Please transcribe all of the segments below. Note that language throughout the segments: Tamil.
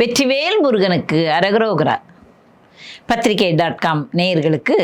வெற்றிவேல் முருகனுக்கு அரகரோகரா. பத்திரிகை டாட் காம் நேயர்களுக்கு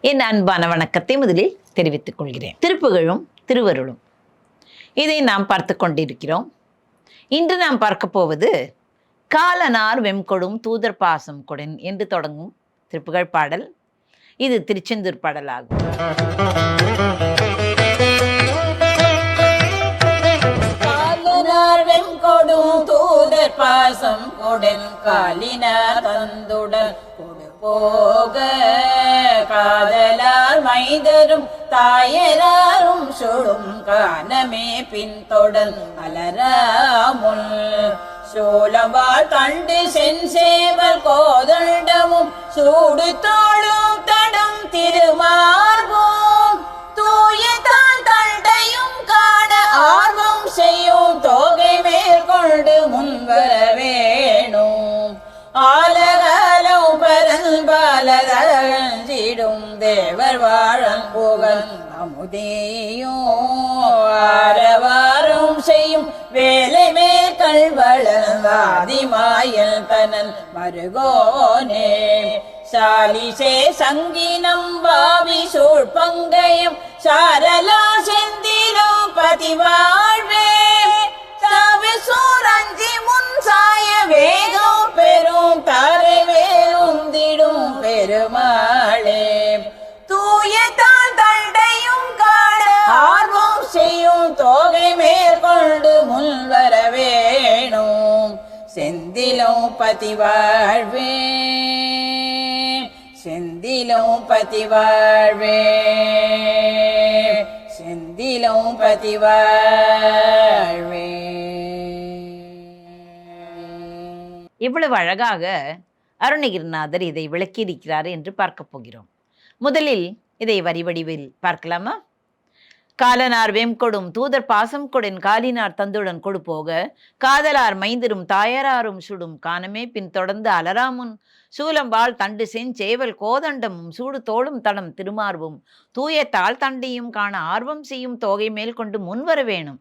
என் அன்பான வணக்கத்தை முதலில் தெரிவித்துக் கொள்கிறேன். திருப்புகழும் திருவருளும். இதை நாம் பார்த்து கொண்டிருக்கிறோம். இன்று நாம் பார்க்க போவது காலனார் வெம்கொடும் தூதர் பாசம் கொடன் என்று தொடங்கும் திருப்புகழ் பாடல். இது திருச்செந்தூர் பாடலாகும். காலனார் வெம்கொடும் பாசம் கொடன் காலினார் தந்துடன் கொடு போக காதலார் மைதரும் தாயராரும் சுடும் காணமே பின்தொடர் அலராமுல் சோழவாள் தண்டு சென் சேவல் கோதண்டமும் சூடு தோளும் அமுதேயும் ஆரவாரம் செய்யும் வேலை மேற்கள் வளர்ந்தாதிமாயல் தனல் மருகோனே. சாலிசே சங்கினம் பாவி சூழ் பங்கயம் சாரலா செந்திரோ பதிவாழ்வே. சாவி சூரஞ்சி முன் சாய வேகம் பெரும் தாரை வேலுந்திடும் பெருமா செந்திலும் பதிவாழ்வே செந்திலும் பதிவாழ்வே செந்திலும் பதிவாழ்வே இவ்வளவு அழகாக அருணகிரிநாதர் இதை விளக்கியிருக்கிறார் என்று பார்க்க போகிறோம். முதலில் இதை வரி வடிவில் பார்க்கலாமா? காலனார் வெம்கொடும் தூதர் பாசம் கொடன் காலினார் தந்துடன் கொடு போக காதலார் மைந்திரும் தாயராரும் சுடும் காணமே பின் தொடர்ந்து அலராமுன் சூலம்பால் தண்டு செஞ்சேவல் கோதண்டமும் சூடு தோளும் தடம் திருமார்வும் தூய தாள் தண்டியும் காண ஆர்வம் செய்யும் தோகை மேல் கொண்டு முன்வர வேணும்.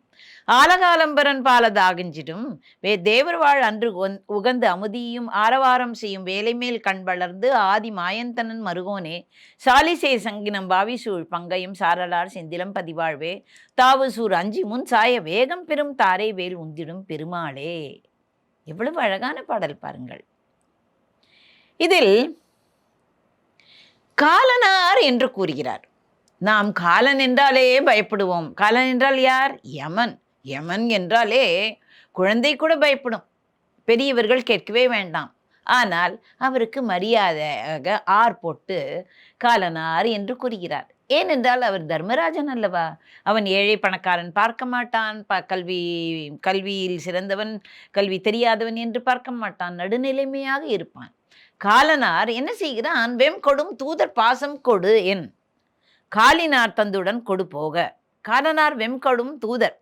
ஆலகாலம்பரன் பாலதாகிஞ்சிடும் வே தேவர் வாழ் அன்று உகந்து அமுதியும் ஆரவாரம் செய்யும் வேலை மேல் கண் வளர்ந்து ஆதி மாயந்தனன் மருகோனே. சாலிசே சங்கினம் பாவிசூழ் பங்கையும் சாரலார் செந்திலம் பதிவாழ்வே. தாவுசூர் அஞ்சி முன் சாய வேகம் பெரும் தாரை வேல் உந்திடும் பெருமாளே. எவ்வளவு அழகான பாடல் பாருங்கள். இதில் காலனார் என்று கூறுகிறார். நாம் காலன் என்றாலே பயப்படுவோம். காலன் என்றால் யார்? யமன். யமன் என்றாலே குழந்தை கூட பயப்படும். பெரியவர்கள் கேட்கவே வேண்டாம். ஆனால் அவருக்கு மரியாதையாக ஆர் போட்டு காலனார் என்று கூறுகிறார். ஏனென்றால் அவர் தர்மராஜன் அல்லவா? அவன் ஏழை பணக்காரன் பார்க்க மாட்டான். ப கல்வி கல்வியில் சிறந்தவன் கல்வி தெரியாதவன் என்று பார்க்க மாட்டான். நடுநிலைமையாக இருப்பான். காலனார் என்ன செய்கிறான்? வெம் கொடும் தூதர் பாசம் கொடு என் காலினார் தந்துடன் கொடு போக. காலனார் வெம்கொடும் தூதர்.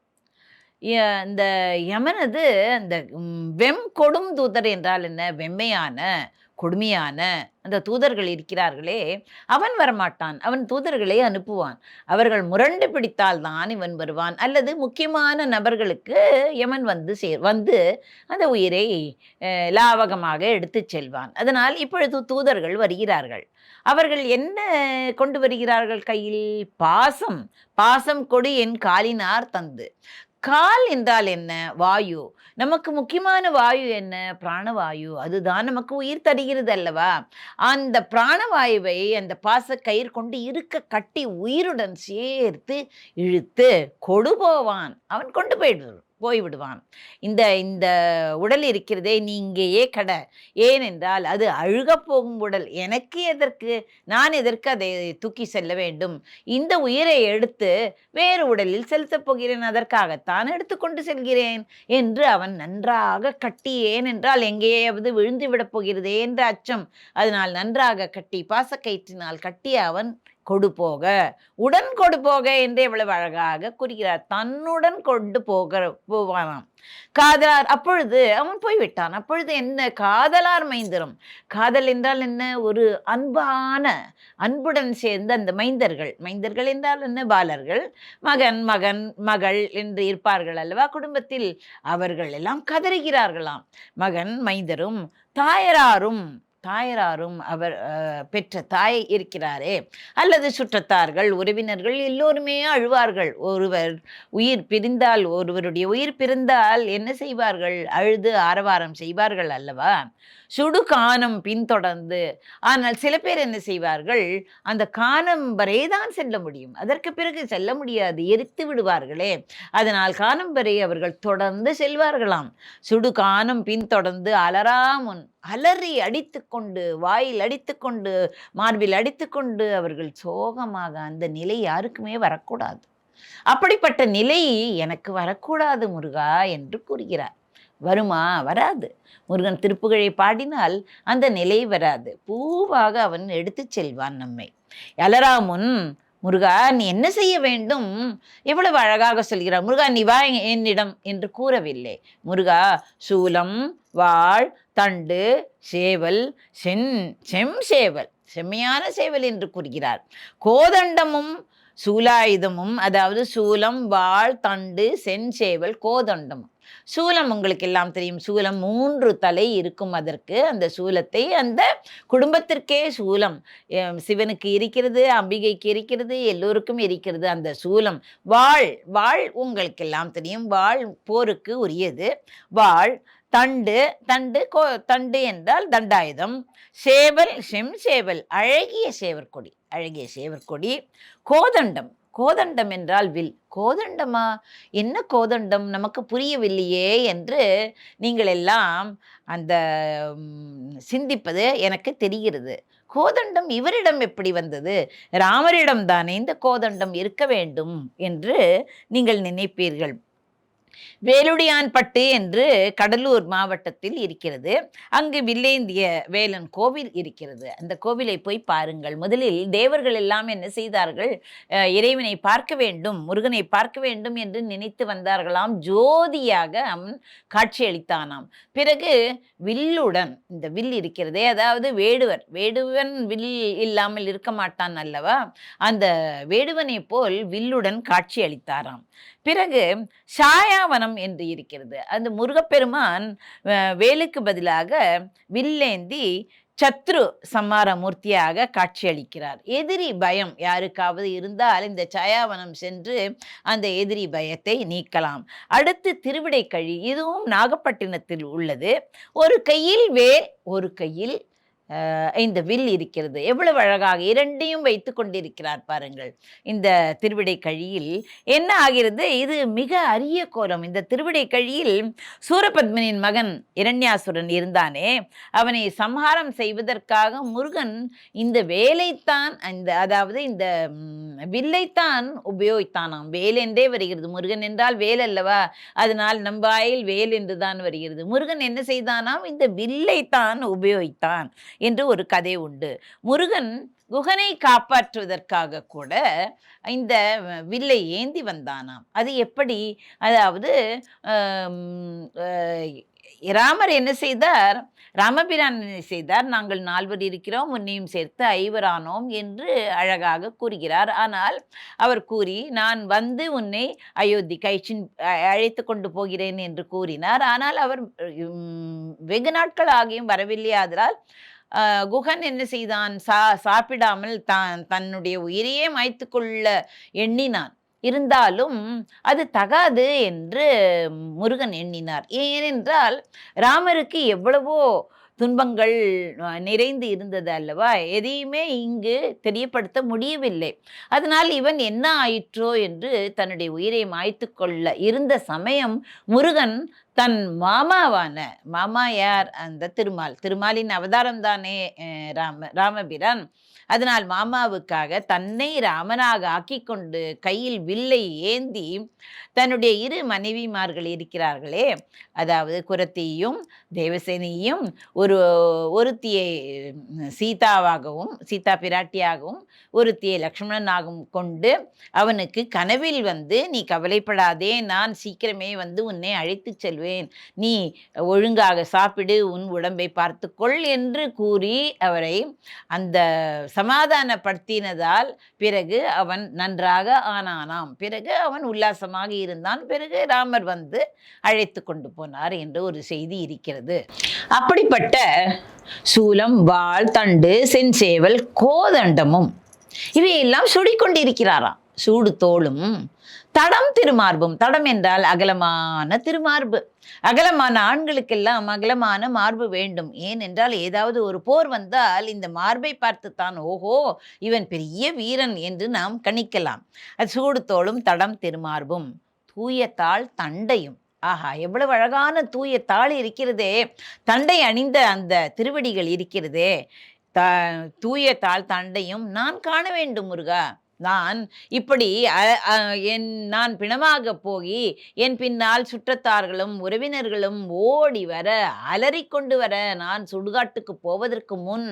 இந்த யமனது அந்த வெம் கொடும் தூதர் என்றால் என்ன? வெம்மையான கொடுமையான அந்த தூதர்கள் இருக்கிறார்களே அவன் வரமாட்டான் அவன் தூதர்களை அனுப்புவான். அவர்கள் முரண்டு பிடித்தால் தான் இவன் வருவான். அல்லது முக்கியமான நபர்களுக்கு எவன் வந்து சேர் வந்து அந்த உயிரை லாவகமாக எடுத்துச் செல்வான். அதனால் இப்பொழுது தூதர்கள் வருகிறார்கள். அவர்கள் என்ன கொண்டு வருகிறார்கள்? கையில் பாசம். பாசம் கொடு என் காலினார் தந்து. கால் என்றால் என்ன? வாயு. நமக்கு முக்கியமான வாயு என்ன? பிராணவாயு. அதுதான் நமக்கு உயிர் தருகிறது அல்லவா? அந்த பிராணவாயுவை அந்த பாச கயிறு கொண்டு இருக்க கட்டி உயிருடன் சேர்த்து இழுத்து கொடுபோவான் அவன் கொண்டு போயிடு போய்விடுவான். இந்த இந்த உடல் இருக்கிறதே நீ இங்கேயே கட. ஏனென்றால் அது அழுகப் போகும் உடல். எனக்கு எதற்கு? நான் எதற்கு அதை தூக்கி செல்ல வேண்டும்? இந்த உயிரை எடுத்து வேறு உடலில் செலுத்தப் போகிறேன். அதற்காகத்தான் எடுத்துக்கொண்டு செல்கிறேன் என்று அவன் நன்றாக கட்டி ஏனென்றால் எங்கேயாவது விழுந்து விடப் போகிறதே என்ற அச்சம். அதனால் நன்றாக கட்டி பாசக்கயிற்றினால் கட்டி அவன் கொடு போக உடன் கொடு போக என்று எவ்வளவு அழகாக கூறுகிறார். தன்னுடன் கொண்டு போக போவானாம். காதலார் அப்பொழுது அவன் போய்விட்டான். அப்பொழுது என்ன? காதலார் மைந்தரும். காதல் என்றால் என்ன? ஒரு அன்பான அன்புடன் சேர்ந்த அந்த மைந்தர்கள். மைந்தர்கள் என்றால் என்ன? பாலர்கள். மகன் மகன் மகள் என்று இருப்பார்கள் அல்லவா? குடும்பத்தில் அவர்கள் எல்லாம் கதறுகிறார்களாம். மகன் மைந்தரும் தாயராரும் தாயராரும் அவர் அஹ், பெற்ற தாய் இருக்கிறாரே. அல்லது சுற்றத்தார்கள் உறவினர்கள் எல்லோருமே அழுவார்கள். ஒருவர் உயிர் பிரிந்தால் ஒருவருடைய உயிர் பிரிந்தால் என்ன செய்வார்கள்? அழுது ஆரவாரம் செய்வார்கள் அல்லவா? சுடு கானம் பின்தொடர்ந்து. ஆனால் சில பேர் என்ன செய்வார்கள்? அந்த கானம் வரை தான் செல்ல முடியும். அதற்கு பிறகு செல்ல முடியாது. எரித்து விடுவார்களே. அதனால் கானம் வரை அவர்கள் தொடர்ந்து செல்வார்களாம். சுடுகானம் பின்தொடர்ந்து அலராமுன் அலறி அடித்துக்கொண்டு வாயில் அடித்துக்கொண்டு மார்பில் அடித்துக்கொண்டு அவர்கள் சோகமாக அந்த நிலை யாருக்குமே வரக்கூடாது. அப்படிப்பட்ட நிலை எனக்கு வரக்கூடாது முருகா என்று கூறுகிறார். வருமா? வராது. முருகன் திருப்புகழை பாடினால் அந்த நிலை வராது. பூவாக அவன் எடுத்துச் செல்வான் நம்மை. அலராமுன் முருகா நீ என்ன செய்ய வேண்டும்? எவ்வளவு அழகாக சொல்கிறார் முருகா நீ வா என்னிடம் என்று கூறவில்லை. முருகா சூலம் வாழ் தண்டு சேவல் சென் செம் சேவல் செம்மையான சேவல் என்று கூறுகிறார். கோதண்டமும் சூலாயுதமும் அதாவது சூலம் வாழ் தண்டு செஞ்சேவல் கோதண்டமும். சூலம் உங்களுக்கு எல்லாம் தெரியும். சூலம் மூன்று தலை இருக்கும் அதற்கு. அந்த சூலத்தை அந்த குடும்பத்திற்கே சூலம். சிவனுக்கு இருக்கிறது அம்பிகைக்கு இருக்கிறது எல்லோருக்கும் இருக்கிறது அந்த சூலம். வாழ் வாழ் உங்களுக்கு எல்லாம் தெரியும். வாழ் போருக்கு உரியது. வாழ் தண்டு தண்டு கோ தண்டு என்றால் தண்டாயுதம். சேவல் செம் சேவல் அழகிய சேவற்கொடி அழகிய சேவற்கொடி. கோதண்டம் கோதண்டம் என்றால் வில். கோதண்டமா? என்ன கோதண்டம்? நமக்கு புரியவில்லையே என்று நீங்கள் எல்லாம் அந்த சிந்திப்பது எனக்கு தெரிகிறது. கோதண்டம் இவரிடம் எப்படி வந்தது? ராமரிடம் தானே இந்த கோதண்டம் இருக்க வேண்டும் என்று நீங்கள் நினைப்பீர்கள். வேலுடையான்பட்டு என்று கடலூர் மாவட்டத்தில் இருக்கிறது. அங்கு வில்லேந்திய வேலன் கோவில் இருக்கிறது. அந்த கோவிலை போய் பாருங்கள். முதலில் தேவர்கள் எல்லாம் என்ன செய்தார்கள்? அஹ், இறைவனை பார்க்க வேண்டும் முருகனை பார்க்க வேண்டும் என்று நினைத்து வந்தார்களாம். ஜோதியாக அவன் காட்சியளித்தானாம். பிறகு வில்லுடன் இந்த வில் இருக்கிறதே அதாவது வேடுவர். வேடுவன் வில் இல்லாமல் இருக்க மாட்டான் அல்லவா? அந்த வேடுவனை போல் வில்லுடன் காட்சி அளித்தாராம் பிறகு சாயாவனம் என்று இருக்கிறது. அந்த முருகப்பெருமான் வேலுக்கு பதிலாக வில்லேந்தி சத்ரு சம்மார மூர்த்தியாக காட்சியளிக்கிறார். எதிரி பயம் யாருக்காவது இருந்தால் இந்த சாயாவனம் சென்று அந்த எதிரி பயத்தை நீக்கலாம். அடுத்து திருவிடைக்கழி இதுவும் நாகப்பட்டினத்தில் உள்ளது. ஒரு கையில் வேல் ஒரு கையில் இந்த வில் இருக்கிறது. எவ்வளவு அழகாக இரண்டையும் வைத்து கொண்டிருக்கிறார் பாருங்கள். இந்த திருவிடை கழியில் என்ன ஆகிறது? இது மிக அரிய கோலம். இந்த திருவிடை கழியில் சூரபத்மனின் மகன் இரண்யாசுரன் இருந்தானே. அவனை சம்ஹாரம் செய்வதற்காக முருகன் இந்த வேலைத்தான் இந்த அதாவது இந்த வில்லைத்தான் உபயோகித்தானாம். வேல் என்றே வருகிறது. முருகன் என்றால் வேல் அல்லவா? அதனால் நம்பாயில் வேல் என்று தான் வருகிறது. முருகன் என்ன செய்தானாம்? இந்த வில்லைத்தான் உபயோகித்தான். என்று ஒரு கதை உண்டு. முருகன் குகனை காப்பாற்றுவதற்காக கூட இந்த வில்லை ஏந்தி வந்தானாம். அது எப்படி? அதாவது ராமர் என்ன செய்தார்? ராமபிரான் என்ன செய்தார்? நாங்கள் நால்வர் இருக்கிறோம் உன்னையும் சேர்த்து ஐவரானோம் என்று அழகாக கூறுகிறார். ஆனால் அவர் கூறி நான் வந்து உன்னை அயோத்தி கைச்சின் அழைத்து கொண்டு போகிறேன் என்று கூறினார். ஆனால் அவர் வெகு நாட்கள் ஆகியும் வரவில்லை. குகன் என்ன செய்தான்? சா சாப்பிடாமல் தான் தன்னுடைய உயிரையே மாய்த்து கொள்ள எண்ணினான். இருந்தாலும் அது தகாது என்று முருகன் எண்ணினார். ஏனென்றால் ராமருக்கு எவ்வளவோ துன்பங்கள் நிறைந்து இருந்தது அல்லவா? எதையுமே இங்கு தெரியப்படுத்த முடியவில்லை. அதனால் இவன் என்ன ஆயிற்றோ என்று தன்னுடைய உயிரை மாய்த்து கொள்ள இருந்த சமயம் முருகன் தன் மாமாவான மாமா யார்? அந்த திருமால். திருமாலின் அவதாரம் தானே ராம ராமபிரான். அதனால் மாமாவுக்காக தன்னை ராமனாக ஆக்கி கொண்டு கையில் வில்லை ஏந்தி தன்னுடைய இரு மனைவிமார்கள் இருக்கிறார்களே. அதாவது குரத்தியும் தேவசேனியும் ஒரு ஒருத்தியை சீதாவாகவும் சீதா பிராட்டியாகவும் ஒருத்தியை லக்ஷ்மணனாகவும் கொண்டு அவனுக்கு கனவில் வந்து நீ கவலைப்படாதே நான் சீக்கிரமே வந்து உன்னை அழைத்துச் செல்வேன். நீ ஒழுங்காக சாப்பிடு உன் உடம்பை பார்த்துக்கொள் என்று கூறி அவரை அந்த சமாதானப்படுத்தினதால் பிறகு அவன் நன்றாக ஆனானாம். பிறகு அவன் உல்லாசமாக இருந்தான். பிறகு ராமர் வந்து அழைத்து கொண்டு போனார் என்று ஒரு செய்தி இருக்கிறது. அப்படிப்பட்ட சூலம் வாள் தண்டு செஞ்சேவல் கோதண்டமும் இவையெல்லாம் சுடிக்கொண்டிருக்கிறாராம் சூடு தோளும் தடம் திருமார்பும். தடம் என்றால் அகலமான திருமார்பு. அகலமான ஆண்களுக்கெல்லாம் அகலமான மார்பு வேண்டும். ஏனென்றால் ஏதாவது ஒரு போர் வந்தால் இந்த மார்பை பார்த்துத்தான் ஓஹோ இவன் பெரிய வீரன் என்று நாம் கணிக்கலாம். அது சூடு தோளும் தடம் திருமார்பும். தூயத்தாள் தண்டையும். ஆஹா எவ்வளவு அழகான தூய தாள் இருக்கிறதே. தண்டை அணிந்த அந்த திருவடிகள் இருக்கிறதே. த தூய தாள் தண்டையும் நான் காண வேண்டும் முருகா. நான் இப்படி என் நான் பிணமாக போகி என் பின்னால் சுற்றத்தார்களும் உறவினர்களும் ஓடி வர அலறிக்கொண்டு வர நான் சுடுகாட்டுக்கு போவதற்கு முன்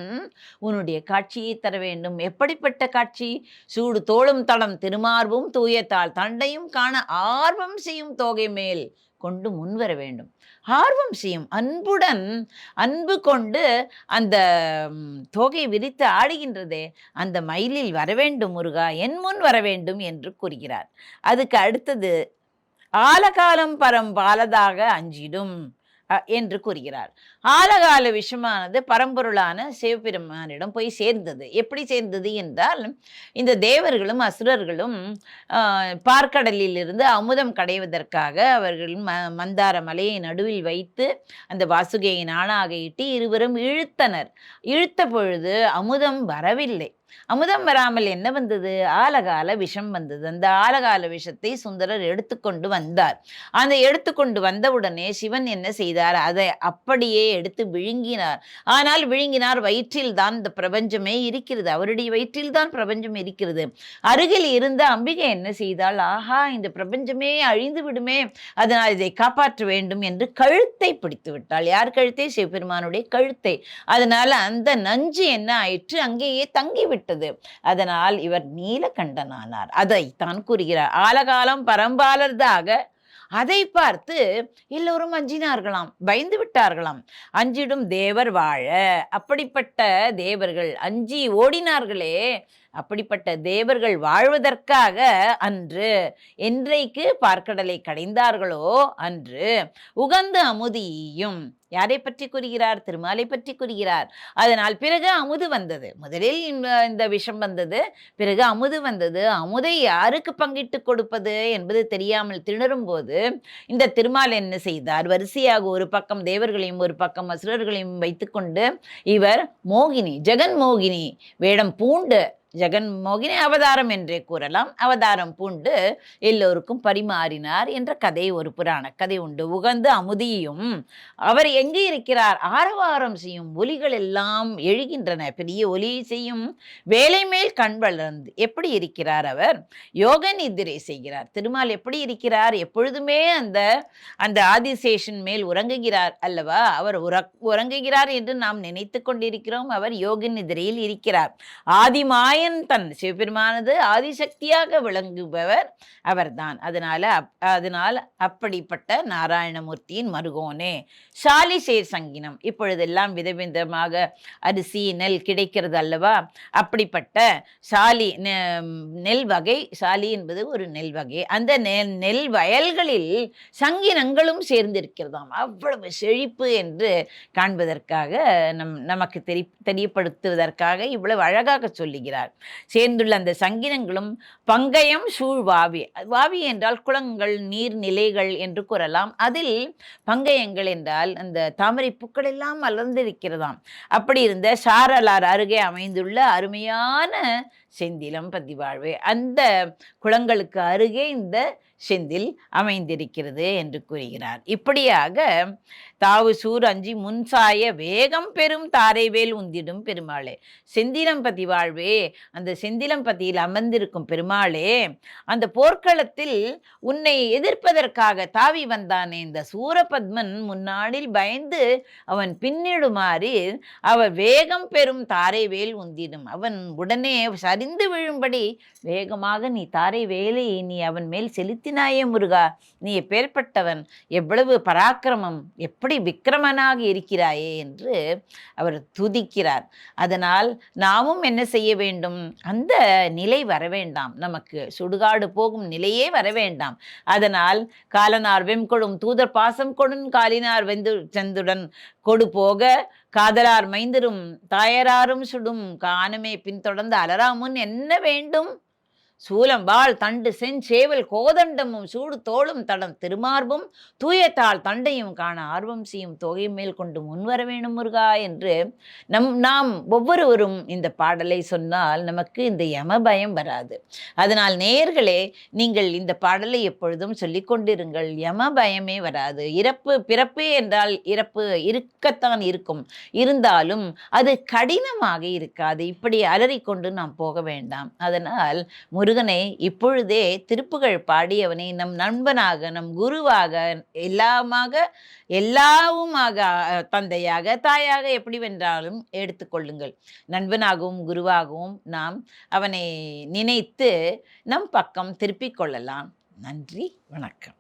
உன்னுடைய காட்சியை தர வேண்டும். எப்படிப்பட்ட காட்சி? சூடு தோளும் தளம் திருமார்பும் தூயத்தால் தண்டையும் காண ஆர்வம் செய்யும் தோகை மேல். கொண்டு முன்வர வேண்டும். ஆர்வம் செய்யும் அன்புடன் அன்பு கொண்டு அந்த தொகை விரித்து ஆடுகின்றதே அந்த மயிலில் வரவேண்டும் முருகா என் முன் வர வேண்டும் என்று கூறுகிறார். அதுக்கு அடுத்தது ஆலகாலம் பரம் பாலதாக அஞ்சிடும். என்று கூறுகிறார். ஆலகால விஷமானது பரம்பொருளான சிவபெருமானிடம் போய் சேர்ந்தது. எப்படி சேர்ந்தது என்றால் இந்த தேவர்களும் அசுரர்களும் பார்க்கடலிலிருந்து அமுதம் கடைவதற்காக அவர்கள் ம மந்தார மலையை நடுவில் வைத்து அந்த வாசுகையை நாணாக இட்டி இருவரும் இழுத்தனர். இழுத்த பொழுது அமுதம் வரவில்லை. அமுதம் வராமல் என்ன வந்தது? ஆலகால விஷம் வந்தது. அந்த ஆலகால விஷத்தை சுந்தரர் எடுத்துக்கொண்டு வந்தார். அந்த எடுத்துக்கொண்டு வந்தவுடனே சிவன் என்ன செய்தார்? அதை அப்படியே எடுத்து விழுங்கினார். ஆனால் விழுங்கினார் வயிற்றில் தான் இந்த பிரபஞ்சமே இருக்கிறது. அவருடைய வயிற்றில் தான் பிரபஞ்சம் இருக்கிறது. அருகில் இருந்த அம்பிகை என்ன செய்தால் ஆஹா இந்த பிரபஞ்சமே அழிந்து விடுமே. அதனால் இதை காப்பாற்ற வேண்டும் என்று கழுத்தை பிடித்து விட்டாள். யார் கழுத்தை? சிவபெருமானுடைய கழுத்தை. அதனால அந்த நஞ்சு என்ன ஆயிற்று? அங்கேயே தங்கிவிட்டது அதனால் இவர் நீலகண்டனானார். அதைத்தான் கூறுகிறார். ஆலகாலம் பரம்பாலர்தாக அதை பார்த்து எல்லோரும் அஞ்சினார்களாம் பயந்து விட்டார்களாம். அஞ்சிடும் தேவர் வாழ. அப்படிப்பட்ட தேவர்கள் அஞ்சி ஓடினார்களே அப்படிப்பட்ட தேவர்கள் வாழ்வதற்காக அன்று என்றைக்கு பார்க்கடலை கடைந்தார்களோ அன்று உகந்த அமுதியும். யாரை பற்றி கூறுகிறார்? திருமாலை பற்றி கூறுகிறார். அதனால் பிறகு அமுது வந்தது. முதலில் இந்த- விஷம் வந்தது. பிறகு அமுது வந்தது. அமுதை யாருக்கு பங்கிட்டு கொடுப்பது என்பது தெரியாமல் திணறும் போது இந்த திருமால் என்ன செய்தார்? வரிசையாக ஒரு பக்கம் தேவர்களையும் ஒரு பக்கம் அசுரர்களையும் வைத்துக்கொண்டு இவர் மோகினி ஜெகன் மோகினி வேடம் பூண்டு ஜெகன் மோகினி அவதாரம் என்றே கூறலாம். அவதாரம் பூண்டு எல்லோருக்கும் பரிமாறினார் என்ற கதை ஒரு புராண கதை உண்டு. உகந்து அமுதியும் அவர் எங்கே இருக்கிறார்? ஆரவாரம் செய்யும் ஒலிகள் எல்லாம் எழுகின்றன. பெரிய ஒலி செய்யும் வேலை மேல் கண் வளர்ந்து எப்படி இருக்கிறார் அவர்? யோக நிதிரை செய்கிறார். திருமால் எப்படி இருக்கிறார்? எப்பொழுதுமே அந்த அந்த ஆதிசேஷன் மேல் உறங்குகிறார் அல்லவா? அவர் உற உறங்குகிறார் என்று நாம் நினைத்து கொண்டிருக்கிறோம். அவர் யோக நிதிரையில் இருக்கிறார். ஆதிமாய் தன் சிவபெருமானது ஆதிசக்தியாக விளங்குபவர் அவர்தான். அதனால அப்- அதனால் அப்படிப்பட்ட நாராயணமூர்த்தியின் மருகோனே. சாலிசேர் சங்கினம். இப்பொழுதெல்லாம் விதவிதமாக அரிசி நெல் கிடைக்கிறது அல்லவா? அப்படிப்பட்ட சாலி நெல் வகை சாலி என்பது ஒரு நெல் வகை. அந்த நெல் நெல் வயல்களில் சங்கினங்களும் சேர்ந்திருக்கிறதாம். அவ்வளவு செழிப்பு என்று காண்பதற்காக நம் நமக்கு தெரி தெரியப்படுத்துவதற்காக இவ்வளவு அழகாக சொல்லுகிறார். சேர்ந்துள்ள அந்த சங்கீதங்களும் பங்கயம் சூழ் வாவி. வாவி என்றால் குளங்கள் நீர்நிலைகள் என்று கூறலாம். அதில் பங்கயங்கள் என்றால் அந்த தாமரை பூக்கள் எல்லாம் மலர்ந்திருக்கிறதாம் அப்படி இருந்த சாரலார் அருகே அமைந்துள்ள அருமையான செந்திலம் பதிவாழ்வு. அந்த குளங்களுக்கு அருகே இந்த செந்தில் அமைந்திருக்கிறது என்று கூறுகிறார். இப்படியாக தாவு சூர் அஞ்சி முன்சாய வேகம் பெரும் தாரைவேல் உந்திடும் பெருமாளே. செந்திலம் பதிவாழ்வே அந்த செந்திலம் பதியில் அமர்ந்திருக்கும் பெருமாளே அந்த போர்க்களத்தில் உன்னை எதிர்ப்பதற்காக தாவி வந்தானே இந்த சூரபத்மன் முன்னாடில் பயந்து அவன் பின்னிடுமாறு அவ வேகம் பெறும் தாரை வேல் உந்திடும். அவன் உடனே சரிந்து விழும்படி வேகமாக நீ தாரை வேலை நீ அவன் மேல் செலுத்தினாயே முருகா நீ எப்பேற்பட்டவன் எவ்வளவு பராக்கிரமம் எப்படி விக்கிரமனாக இருக்கிறாயே என்று அவர் துதிக்கிறார். அதனால் நாமும் என்ன செய்ய வேண்டும்? அந்த நிலை வர வேண்டாம். நமக்கு சுடுகாடு போகும் நிலையே வர வேண்டாம். அதனால் காலனார் வெம்கொடும் தூதர் பாசம் கொடும் காலினார் வெந்து செந்துடன் கொடு போக காதலார் மைந்தரும் தாயராரும் சுடும் காணமே பின்தொடர்ந்து அலராமுன் என்ன வேண்டும்? சூலம் வாழ் தண்டு செஞ்சேவல் கோதண்டமும் சூடு தோளும் தடம் திருமார்பும் தூயத்தால் தண்டையும் காண ஆர்வம் செய்யும் தொகை மேல் கொண்டு முன்வர வேணும் முருகா என்று நம் நாம் ஒவ்வொருவரும் இந்த பாடலை சொன்னால் நமக்கு இந்த யம பயம் வராது. அதனால் நேயர்களே நீங்கள் இந்த பாடலை எப்பொழுதும் சொல்லிக்கொண்டிருங்கள் யம பயமே வராது. இறப்பு பிறப்பு என்றால் இறப்பு இருக்கத்தான் இருக்கும். இருந்தாலும் அது கடினமாக இருக்காது. இப்படி அலறிக்கொண்டு நாம் போக வேண்டாம். அதனால் முருகனை இப்பொழுதே திருப்புகழ் பாடி அவனை நம் நண்பனாக நம் குருவாக எல்லாமாக எல்லாவுமாக தந்தையாக தாயாக எப்படி வென்றாலும் எடுத்துக்கொள்ளுங்கள் நண்பனாகவும் குருவாகவும் நாம் அவனை நினைத்து நம் பக்கம் திருப்பிக் கொள்ளலாம். நன்றி வணக்கம்.